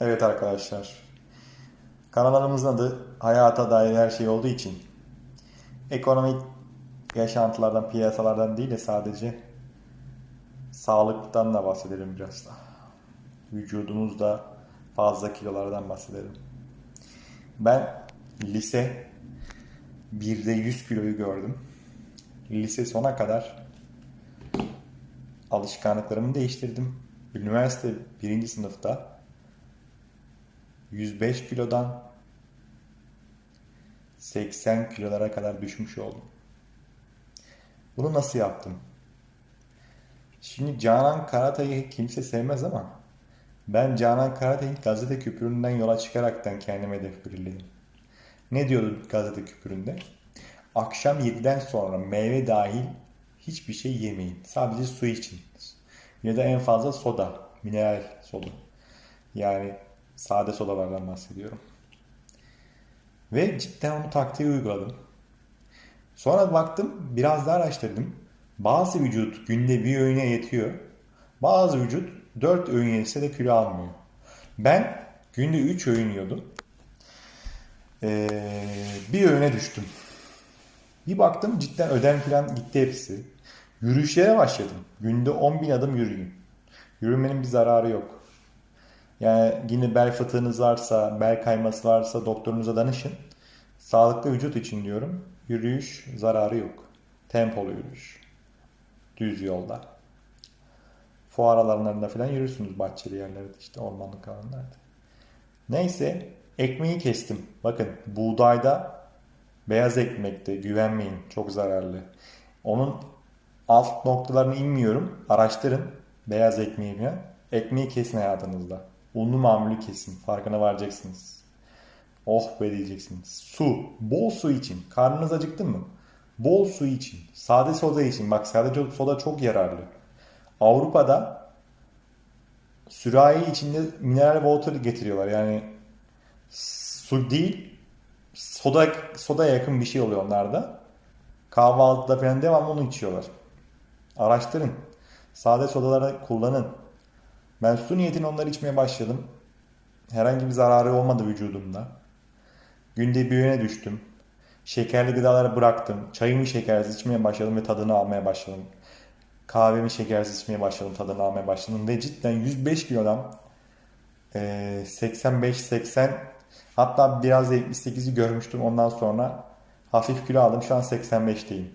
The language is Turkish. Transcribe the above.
Evet arkadaşlar. Kanalımızın adı hayata dair her şey olduğu için ekonomik yaşantılardan, piyasalardan değil de sadece sağlıktan da bahsedelim biraz da. Vücudumuzda fazla kilolardan bahsedelim. Ben lise 1'de 100 kiloyu gördüm. Lise sona kadar alışkanlıklarımı değiştirdim. Üniversite birinci sınıfta 105 kilodan 80 kilolara kadar düşmüş oldum. Bunu nasıl yaptım? Şimdi Canan Karatay'ı kimse sevmez ama ben Canan Karatay'ın gazete küpüründen yola çıkaraktan kendime hedef belirledim. Ne diyordu gazete küpüründe? Akşam 7'den sonra meyve dahil hiçbir şey yemeyin. Sadece su için. Ya da en fazla soda, mineral soda. Yani sade sodalardan bahsediyorum. Ve cidden onu taktiği uyguladım. Sonra baktım, biraz daha araştırdım. Bazı vücut günde bir öğüne yetiyor. Bazı vücut 4 öğün yese de kilo almıyor. Ben günde 3 öğün yiyordum. Ee, bir öğüne düştüm. Bir baktım cidden ödem falan gitti hepsi. Yürüyüşlere başladım. Günde 10 bin adım yürüyün. Yürümenin bir zararı yok. Yani yine bel fıtığınız varsa, bel kayması varsa doktorunuza danışın. Sağlıklı vücut için diyorum. Yürüyüş zararı yok. Tempolu yürüyüş. Düz yolda. Fuar alanlarında falan yürürsünüz bahçeli yerlerde işte ormanlık alanlarda. Neyse ekmeği kestim. Bakın buğdayda beyaz ekmekte güvenmeyin çok zararlı. Onun alt noktalarını inmiyorum. Araştırın beyaz ekmeği ya. Ekmeği kesin hayatınızda. Unlu mamulü kesin. Farkına varacaksınız. Oh be diyeceksiniz. Su. Bol su için. Karnınız acıktı mı? Bol su için. Sade soda için. Bak sade soda çok yararlı. Avrupa'da sürahi içinde mineral water getiriyorlar. Yani su değil soda soda yakın bir şey oluyor onlarda. Kahvaltıda falan devamlı onu içiyorlar. Araştırın. Sade sodaları kullanın. Ben su niyetine onları içmeye başladım. Herhangi bir zararı olmadı vücudumda. Günde bir öğüne düştüm. Şekerli gıdaları bıraktım. Çayımı şekersiz içmeye başladım ve tadını almaya başladım. Kahvemi şekersiz içmeye başladım, tadını almaya başladım. Ve cidden 105 kilodan 85-80 hatta biraz da 78'i görmüştüm. Ondan sonra hafif kilo aldım. Şu an 85'teyim.